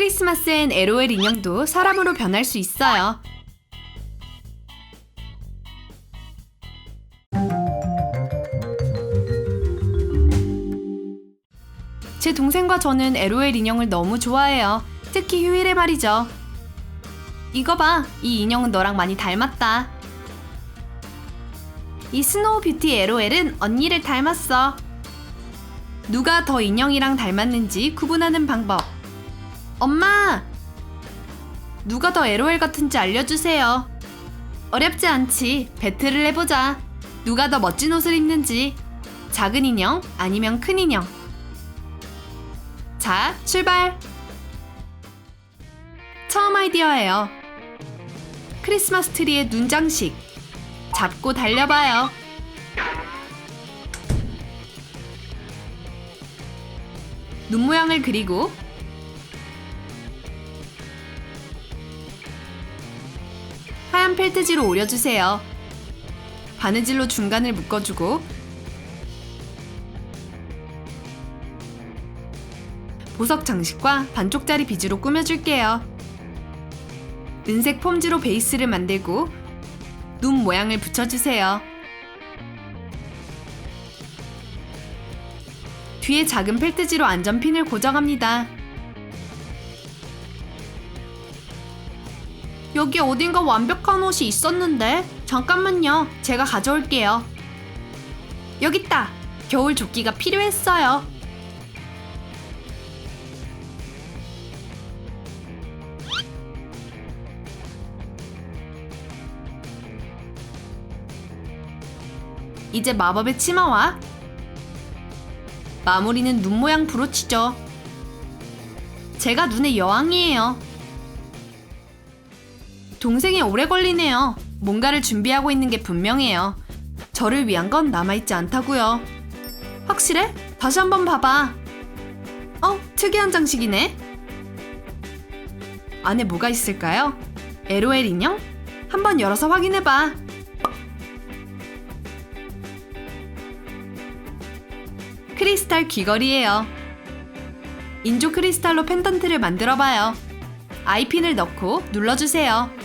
크리스마스엔 LOL 인형도 사람으로 변할 수 있어요. 제 동생과 저는 LOL 인형을 너무 좋아해요. 특히 휴일에 말이죠. 이거 봐. 이 인형은 너랑 많이 닮았다. 이 스노우 뷰티 LOL은 언니를 닮았어. 누가 더 인형이랑 닮았는지 구분하는 방법. 엄마! 누가 더 LOL 같은지 알려주세요. 어렵지 않지. 배틀을 해보자. 누가 더 멋진 옷을 입는지. 작은 인형 아니면 큰 인형. 자, 출발! 처음 아이디어예요. 크리스마스 트리의 눈 장식. 잡고 달려봐요. 눈 모양을 그리고 펠트지로 오려주세요. 바느질로 중간을 묶어주고 보석 장식과 반쪽짜리 비즈로 꾸며줄게요. 은색 폼지로 베이스를 만들고 눈 모양을 붙여주세요. 뒤에 작은 펠트지로 안전핀을 고정합니다. 여기 어딘가 완벽한 옷이 있었는데 잠깐만요. 제가 가져올게요. 여기 있다. 겨울 조끼가 필요했어요. 이제 마법의 치마와 마무리는 눈 모양 브로치죠. 제가 눈의 여왕이에요. 동생이 오래 걸리네요. 뭔가를 준비하고 있는 게 분명해요. 저를 위한 건 남아있지 않다고요. 확실해? 다시 한번 봐봐. 어, 특이한 장식이네. 안에 뭐가 있을까요? LOL 인형? 한번 열어서 확인해봐. 크리스탈 귀걸이에요. 인조 크리스탈로 펜던트를 만들어봐요. 아이핀을 넣고 눌러주세요.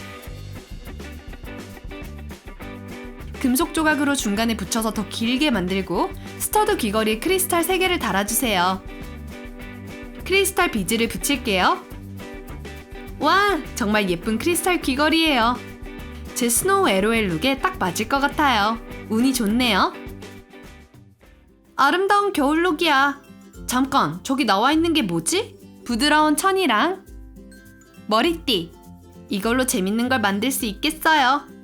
금속 조각으로 중간에 붙여서 더 길게 만들고 스터드 귀걸이에 크리스탈 3개를 달아주세요. 크리스탈 비즈를 붙일게요. 와, 정말 예쁜 크리스탈 귀걸이에요. 제 스노우 LOL 룩에 딱 맞을 것 같아요. 운이 좋네요. 아름다운 겨울 룩이야. 잠깐, 저기 나와 있는 게 뭐지? 부드러운 천이랑 머리띠. 이걸로 재밌는 걸 만들 수 있겠어요.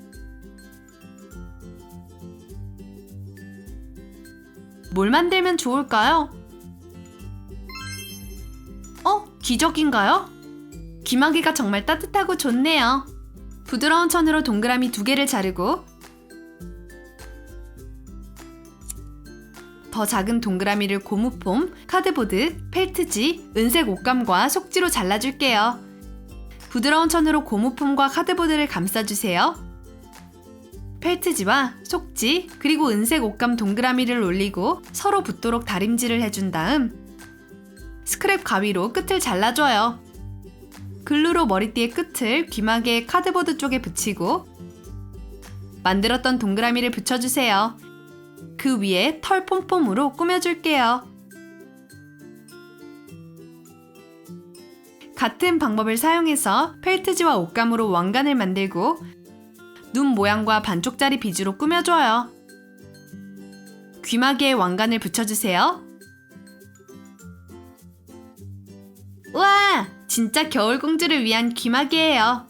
뭘 만들면 좋을까요? 어? 기적인가요? 귀마개가 정말 따뜻하고 좋네요. 부드러운 천으로 동그라미 두 개를 자르고 더 작은 동그라미를 고무폼, 카드보드, 펠트지, 은색 옷감과 속지로 잘라줄게요. 부드러운 천으로 고무폼과 카드보드를 감싸주세요. 펠트지와 속지, 그리고 은색 옷감 동그라미를 올리고 서로 붙도록 다림질을 해준 다음 스크랩 가위로 끝을 잘라줘요. 글루로 머리띠의 끝을 귀마개 카드보드 쪽에 붙이고 만들었던 동그라미를 붙여주세요. 그 위에 털 폼폼으로 꾸며줄게요. 같은 방법을 사용해서 펠트지와 옷감으로 왕관을 만들고 눈 모양과 반쪽짜리 비즈로 꾸며줘요. 귀마개에 왕관을 붙여주세요. 우와! 진짜 겨울공주를 위한 귀마개예요.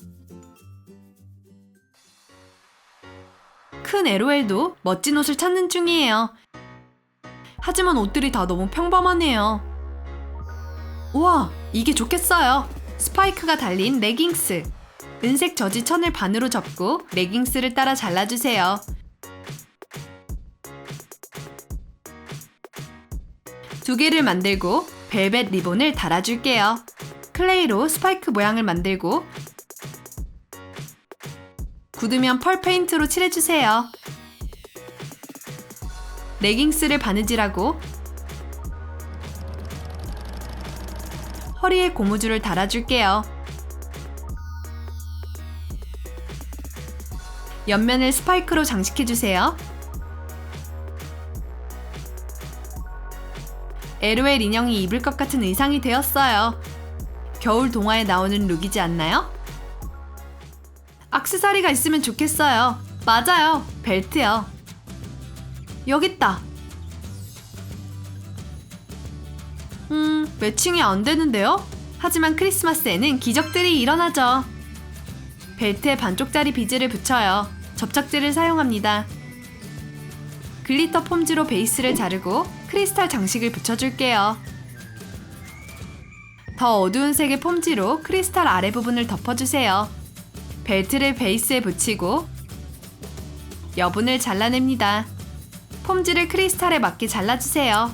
큰 LOL도 멋진 옷을 찾는 중이에요. 하지만 옷들이 다 너무 평범하네요. 우와, 이게 좋겠어요. 스파이크가 달린 레깅스. 은색 저지 천을 반으로 접고 레깅스를 따라 잘라주세요. 두 개를 만들고 벨벳 리본을 달아줄게요. 클레이로 스파이크 모양을 만들고 굳으면 펄 페인트로 칠해주세요. 레깅스를 바느질하고 허리에 고무줄을 달아줄게요. 옆면을 스파이크로 장식해주세요. LOL 인형이 입을 것 같은 의상이 되었어요. 겨울 동화에 나오는 룩이지 않나요? 악세사리가 있으면 좋겠어요. 맞아요. 벨트요. 여기 있다. 음, 매칭이 안 되는데요? 하지만 크리스마스에는 기적들이 일어나죠. 벨트에 반쪽짜리 비즈를 붙여요. 접착제를 사용합니다. 글리터 폼지로 베이스를 자르고 크리스탈 장식을 붙여줄게요. 더 어두운 색의 폼지로 크리스탈 아래 부분을 덮어주세요. 벨트를 베이스에 붙이고 여분을 잘라냅니다. 폼지를 크리스탈에 맞게 잘라주세요.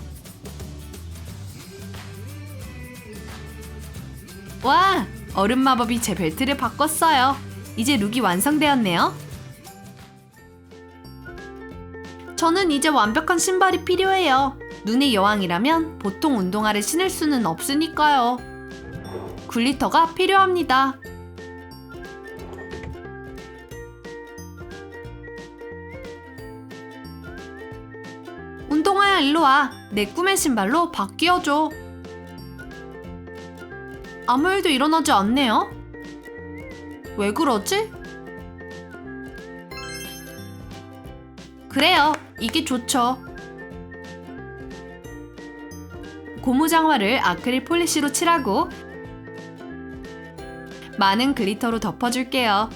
와! 얼음 마법이 제 벨트를 바꿨어요. 이제 룩이 완성되었네요. 저는 이제 완벽한 신발이 필요해요. 눈의 여왕이라면 보통 운동화를 신을 수는 없으니까요. 글리터가 필요합니다. 운동화야 일로 와. 내 꿈의 신발로 바뀌어줘. 아무 일도 일어나지 않네요. 왜 그러지? 그래요. 이게 좋죠. 고무장화를 아크릴 폴리시로 칠하고 많은 글리터로 덮어줄게요.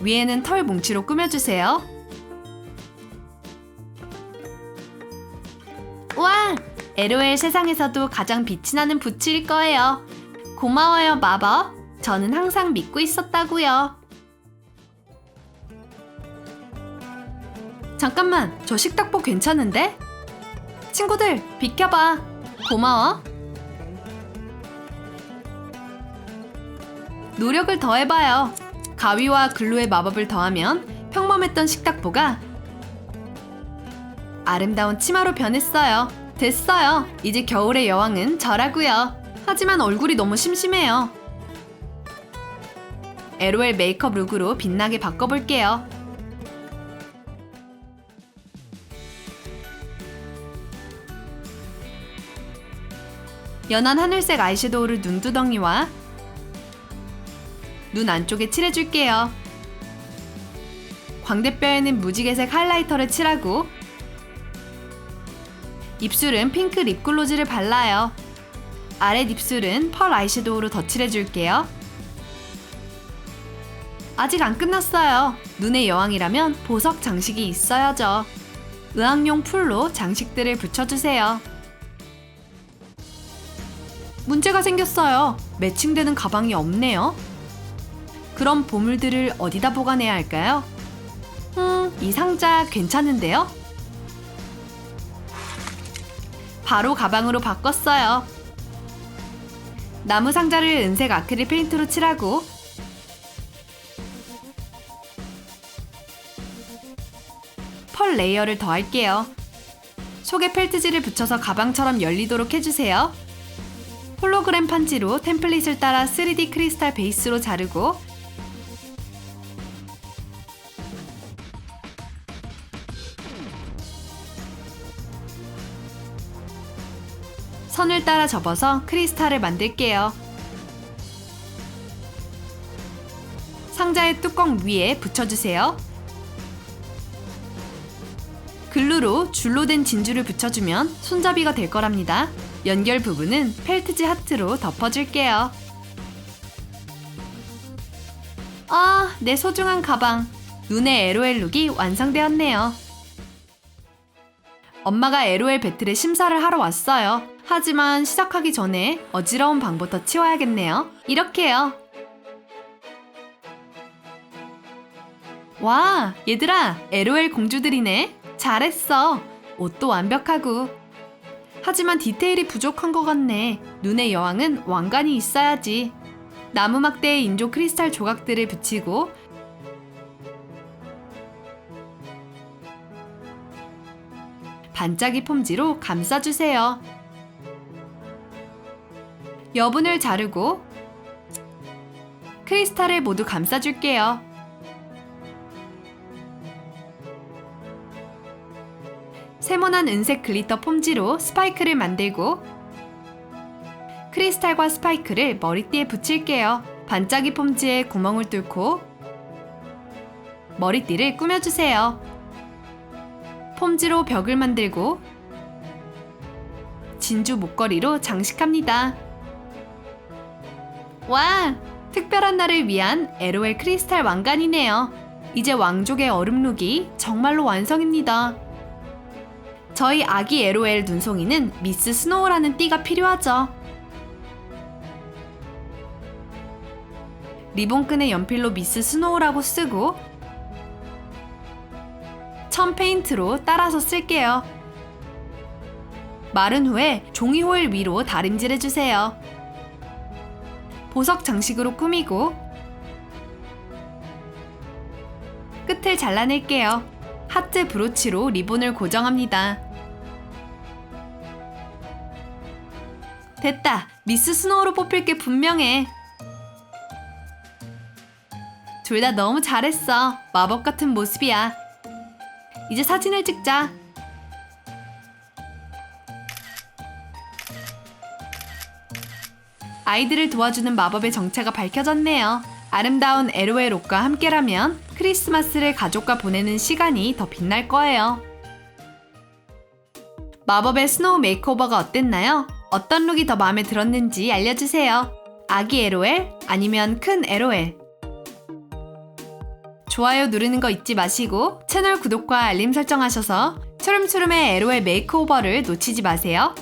위에는 털 뭉치로 꾸며주세요. 와! LOL 세상에서도 가장 빛이 나는 부츠일 거예요. 고마워요, 마법. 저는 항상 믿고 있었다고요. 잠깐만, 저 식탁보 괜찮은데? 친구들, 비켜봐. 고마워. 노력을 더해봐요. 가위와 글루의 마법을 더하면 평범했던 식탁보가 아름다운 치마로 변했어요. 됐어요. 이제 겨울의 여왕은 저라고요. 하지만 얼굴이 너무 심심해요. LOL 메이크업 룩으로 빛나게 바꿔볼게요. 연한 하늘색 아이섀도우를 눈두덩이와 눈 안쪽에 칠해줄게요. 광대뼈에는 무지개색 하이라이터를 칠하고 입술은 핑크 립글로즈를 발라요. 아래 입술은 펄 아이섀도우로 덧칠해줄게요. 아직 안 끝났어요. 눈의 여왕이라면 보석 장식이 있어야죠. 의학용 풀로 장식들을 붙여주세요. 문제가 생겼어요. 매칭되는 가방이 없네요. 그럼 보물들을 어디다 보관해야 할까요? 음, 이 상자 괜찮은데요? 바로 가방으로 바꿨어요. 나무 상자를 은색 아크릴 페인트로 칠하고 펄 레이어를 더할게요. 속에 펠트지를 붙여서 가방처럼 열리도록 해주세요. 홀로그램 판지로 템플릿을 따라 3D 크리스탈 베이스로 자르고 선을 따라 접어서 크리스탈을 만들게요. 상자의 뚜껑 위에 붙여주세요. 글루로 줄로 된 진주를 붙여주면 손잡이가 될 거랍니다. 연결 부분은 펠트지 하트로 덮어줄게요. 아, 내 소중한 가방. 눈의 LOL 룩이 완성되었네요. 엄마가 LOL 배틀의 심사를 하러 왔어요. 하지만 시작하기 전에 어지러운 방부터 치워야겠네요. 이렇게요. 와, 얘들아, LOL 공주들이네. 잘했어. 옷도 완벽하고. 하지만 디테일이 부족한 것 같네. 눈의 여왕은 왕관이 있어야지. 나무 막대에 인조 크리스탈 조각들을 붙이고 반짝이 폼지로 감싸주세요. 여분을 자르고 크리스탈을 모두 감싸줄게요. 세모난 은색 글리터 폼지로 스파이크를 만들고 크리스탈과 스파이크를 머리띠에 붙일게요. 반짝이 폼지에 구멍을 뚫고 머리띠를 꾸며주세요. 폼지로 벽을 만들고 진주 목걸이로 장식합니다. 와! 특별한 날을 위한 LOL 크리스탈 왕관이네요. 이제 왕족의 얼음룩이 정말로 완성입니다. 저희 아기 LOL 눈송이는 미스 스노우라는 띠가 필요하죠. 리본끈의 연필로 미스 스노우라고 쓰고 천 페인트로 따라서 쓸게요. 마른 후에 종이 호일 위로 다림질 해 주세요. 보석 장식으로 꾸미고 끝을 잘라낼게요. 하트 브로치로 리본을 고정합니다. 됐다. 미스 스노우로 뽑힐 게 분명해. 둘 다 너무 잘했어. 마법 같은 모습이야. 이제 사진을 찍자. 아이들을 도와주는 마법의 정체가 밝혀졌네요. 아름다운 LOL 옷과 함께라면 크리스마스를 가족과 보내는 시간이 더 빛날 거예요. 마법의 스노우 메이크오버가 어땠나요? 어떤 룩이 더 마음에 들었는지 알려주세요. 아기 LOL 아니면 큰 LOL. 좋아요 누르는 거 잊지 마시고 채널 구독과 알림 설정하셔서 추름추름의 LOL 메이크오버를 놓치지 마세요.